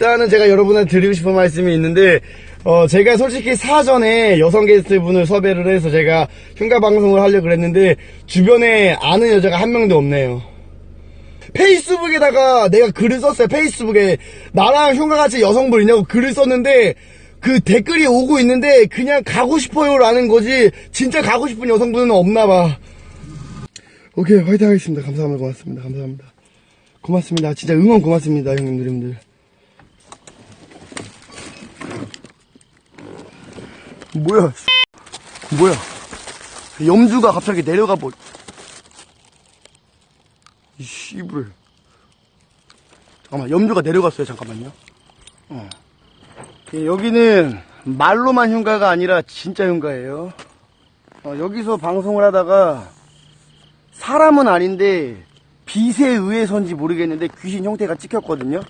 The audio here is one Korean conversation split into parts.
일단은 제가 여러분한테 드리고 싶은 말씀이 있는데 어 제가 솔직히 사전에 여성 게스트분을 섭외를 해서 제가 흉가 방송을 하려고 그랬는데 주변에 아는 여자가 한 명도 없네요. 페이스북에다가 내가 글을 썼어요. 페이스북에 나랑 흉가같이 여성분 있냐고 글을 썼는데 그 댓글이 오고 있는데 그냥 가고 싶어요라는 거지 진짜 가고 싶은 여성분은 없나 봐. 오케이 화이팅 하겠습니다. 감사합니다. 고맙습니다. 감사합니다. 고맙습니다. 진짜 응원 고맙습니다, 형님들, 형님들. 뭐야, 씨. 뭐야. 염주가 갑자기 내려가 버, 이 씨불. 잠깐만, 염주가 내려갔어요, 잠깐만요. 어. 예, 여기는 말로만 흉가가 아니라 진짜 흉가예요. 어, 여기서 방송을 하다가 사람은 아닌데 빛에 의해서인지 모르겠는데 귀신 형태가 찍혔거든요.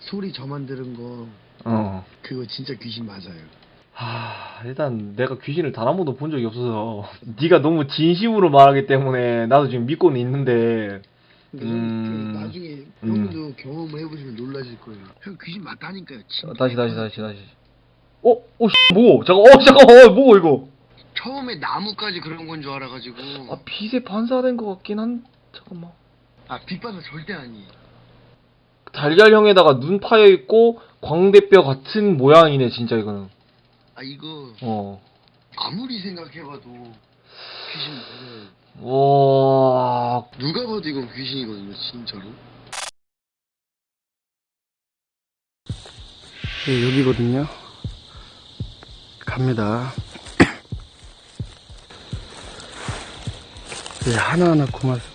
소리 저만 들은 거 어. 그거 진짜 귀신 맞아요. 하, 일단 내가 귀신을 단 한 번도 본 적이 없어서 네가 너무 진심으로 말하기 때문에 나도 지금 믿고는 있는데 그러니까 음. 그 나중에 음. 형도 경험을 해보시면 놀라실 거예요. 형 귀신 맞다니까요. 진짜. 어, 다시 다시 다시 다시 어? 어? 씨, 뭐? 잠깐 어 잠깐 어뭐 이거 처음에 나무까지 그런 건 줄 알아가지고 아 빛에 반사된 것 같긴 한 잠깐만 아 빛바다 절대 아니에요. 달걀형에다가 눈 파여 있고 광대뼈 같은 모양이네 진짜 이거는 아 이거 어 아무리 생각해봐도 귀신 맞아요. 와, 누가 봐도 이건 귀신이거든요, 진짜로. 예, 여기거든요. 갑니다. 예, 하나하나 고맙습니다.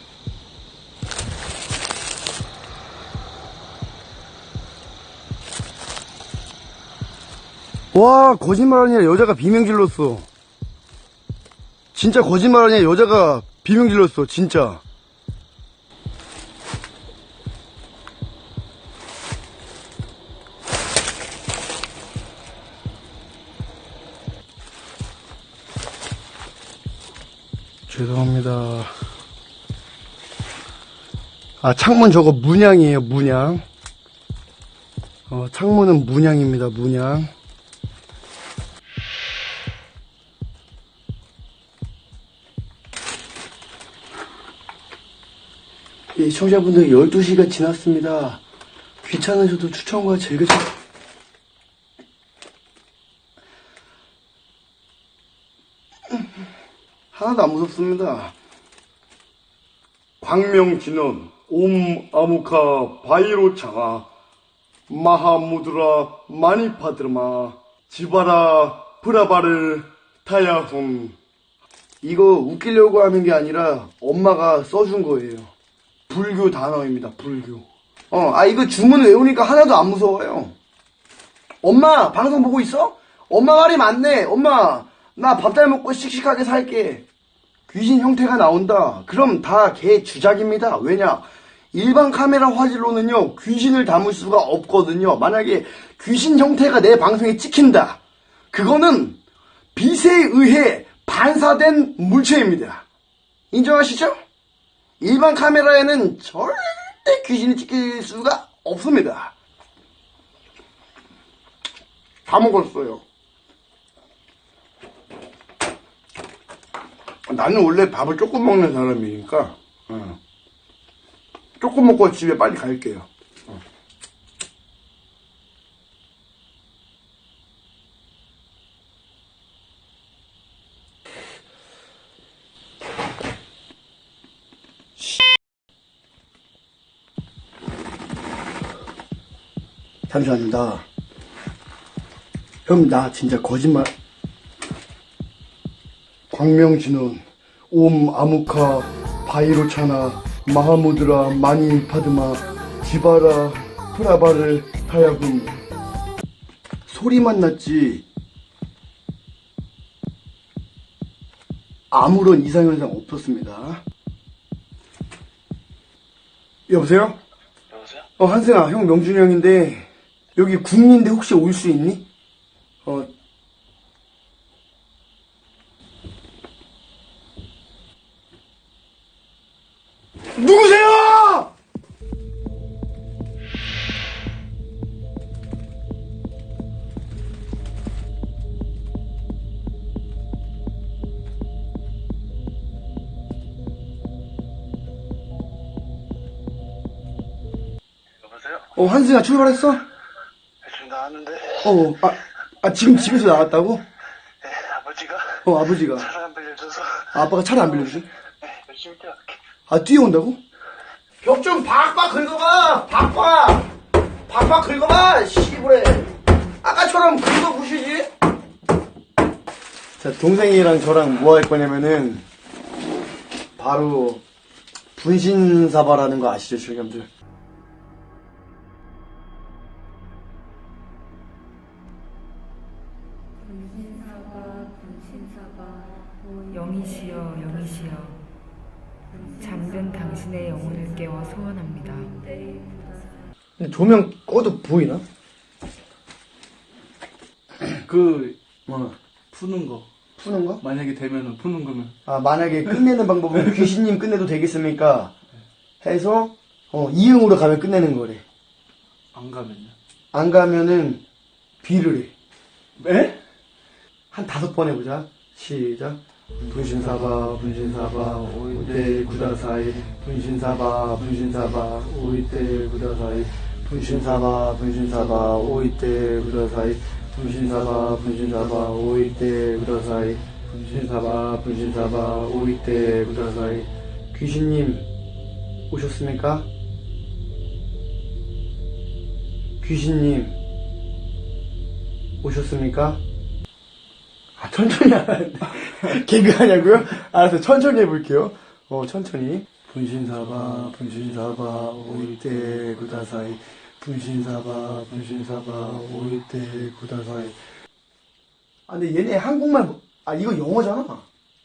와, 거짓말 아니라 여자가 비명 질렀어. 진짜 거짓말 아니라 여자가 비명 질렀어, 진짜. 죄송합니다. 아, 창문 저거 문양이에요, 문양. 어, 창문은 문양입니다, 문양. 예, 시청자분들 12시가 지났습니다. 귀찮으셔도 추천과 즐겨주 하나도 안 무섭습니다. 광명진원, 옴 아무카 바이로차가 마하무드라 마니파드르마 지바라 브라바를 타야홈 이거 웃기려고 하는 게 아니라 엄마가 써준 거예요. 불교 단어입니다. 불교. 어, 아 이거 주문 외우니까 하나도 안 무서워요. 엄마 방송 보고 있어? 엄마 말이 맞네. 엄마 나 밥 잘 먹고 씩씩하게 살게. 귀신 형태가 나온다. 그럼 다 개 주작입니다. 왜냐? 일반 카메라 화질로는요, 귀신을 담을 수가 없거든요. 만약에 귀신 형태가 내 방송에 찍힌다. 그거는 빛에 의해 반사된 물체입니다. 인정하시죠? 일반 카메라에는 절대 귀신이 찍힐 수가 없습니다. 다 먹었어요. 나는 원래 밥을 조금 먹는 사람이니까 어. 조금 먹고 집에 빨리 갈게요. 나. 형, 나 진짜 거짓말. 광명진원, 옴 아무카, 바이로차나, 마하무드라, 마니 파드마, 지바라, 프라바를 타야금. 소리만 났지. 아무런 이상현상 없었습니다. 여보세요? 여보세요? 어, 한승아, 형 명준이 형인데, 여기 국민인데 혹시 올 수 있니? 어, 누구세요? 어, 한승아, 출발했어? 어, 아, 아, 지금 집에서 나왔다고? 네, 아버지가 어, 아버지가. 차를 안 빌려줘서 아, 아빠가 차를 안 빌려주지? 네, 열심히 뛰어갈게 아, 뛰어온다고? 벽 좀 박박 긁어봐! 박박! 박박 긁어봐! 씨부래! 아까처럼 긁어보시지? 자, 동생이랑 저랑 뭐 할 거냐면은, 바로, 분신사바라는 거 아시죠, 출겸들? 잠든 당신의 영혼을 깨워 소원합니다. 근데 조명 꺼도 보이나? 그 뭐, 푸는 거 푸는 거? 만약에 되면은 푸는 거면 아, 만약에 끝내는 방법은 귀신님 끝내도 되겠습니까? 해서, 어, 이응으로 가면 끝내는 거래. 안 가면요. 안 가면은, 비를 해. 에? 한 다섯 번 해보자. 시작. 분신사바, 분신사바, 오이때 구다사이, 분신사바, 분신사바, 오이때 구다사이, 분신사바, 분신사바, 오이때 구다사이, 분신사바, 분신사바, 오이때 구다사이, 분신사바, 분신사바, 오이때 구다사이. 귀신님, 오셨습니까? 귀신님, 오셨습니까? 아, 천천히 하는데. 개그 하냐고요? 알았어, 천천히 해볼게요. 어, 천천히. 분신사바, 분신사바, 오이때 구다사이. 분신사바, 분신사바, 오이때 구다사이. 아, 근데 얘네 한국말, 뭐- 아, 이거 영어잖아.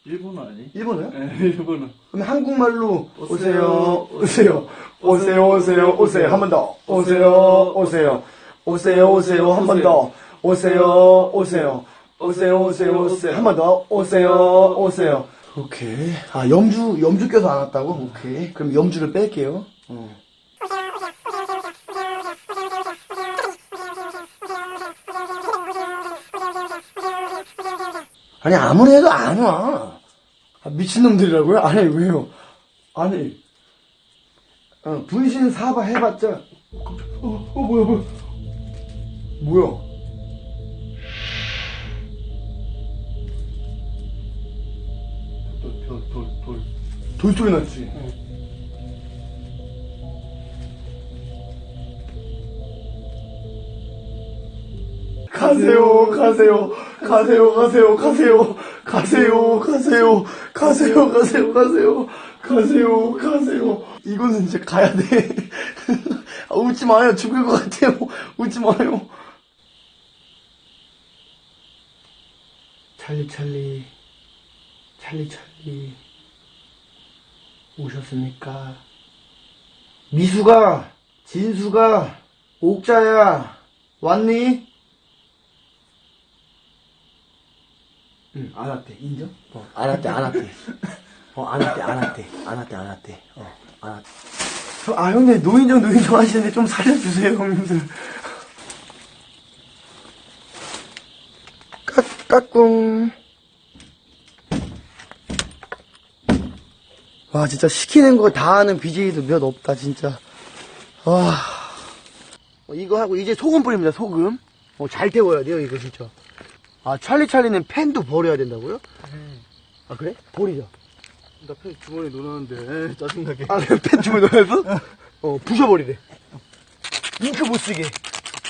일본어 아니? 일본어야? 에 일본어. 그럼 한국말로 오세요, 오세요, 오세요, 오세요, 오세요, 오세요, 한 번 더. 오세요, 오세요, 오세요, 오세요, 한 번 더. 오세요, 오세요, 오세요, 오세요, 오세요, 한 번 더. 오세요, 오세요. 오케이. 아, 염주, 염주 껴서 안 왔다고? 오케이. 그럼 염주를 뺄게요. 어. 아니, 아무리 해도 안 와. 아, 미친놈들이라고요? 아니, 왜요? 아니, 어, 분신 사바 해봤자, 어, 어, 뭐야, 뭐야. 뭐야? 돌소리 났지? 가세요, 가세요, 가세요, 가세요, 가세요, 가세요, 가세요, 가세요, 가세요, 가세요, 가세요, 가세요. 이거는 이제 가야 돼. 아, 웃지 마요. 죽을 것 같아요. 웃지 마요. 찰리, 찰리, 찰리, 찰리. 오셨습니까? 미수가, 진수가, 옥자야, 왔니? 응, 안 왔대. 인정? 어, 안 왔대, 안 왔대. 어, 안 왔대, 안 왔대. 안 왔대, 안 왔대. 어, 안 왔대. 저, 아, 형님, 노인정, 노인정 하시는데 좀 살려주세요, 형님들. 까, 까꿍. 와, 진짜 시키는 거 다 하는 BJ도 몇 없다, 진짜. 와. 어, 이거 하고 이제 소금 뿌립니다, 소금. 어, 잘 데워야 돼요, 이거 진짜. 아, 찰리 찰리는 팬도 버려야 된다고요? 아, 그래? 버리자. 나펜 주머니에 넣어놨는데 에이, 짜증나게. 아, 팬 주머니 넣어서? 어, 부셔버리래. 잉크 못 쓰게.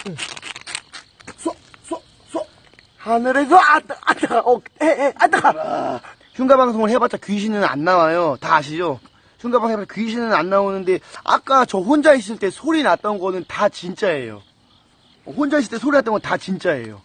응. 쏘, 쏘, 쏘. 하늘에서 아, 따, 아, 따가, 어, 에, 에, 아, 따가. 흉가 방송을 해봤자 귀신은 안 나와요. 다 아시죠? 흉가 방송 해봤자 귀신은 안 나오는데, 아까 저 혼자 있을 때 소리 났던 거는 다 진짜예요. 어, 혼자 있을 때 소리 났던 건 다 진짜예요.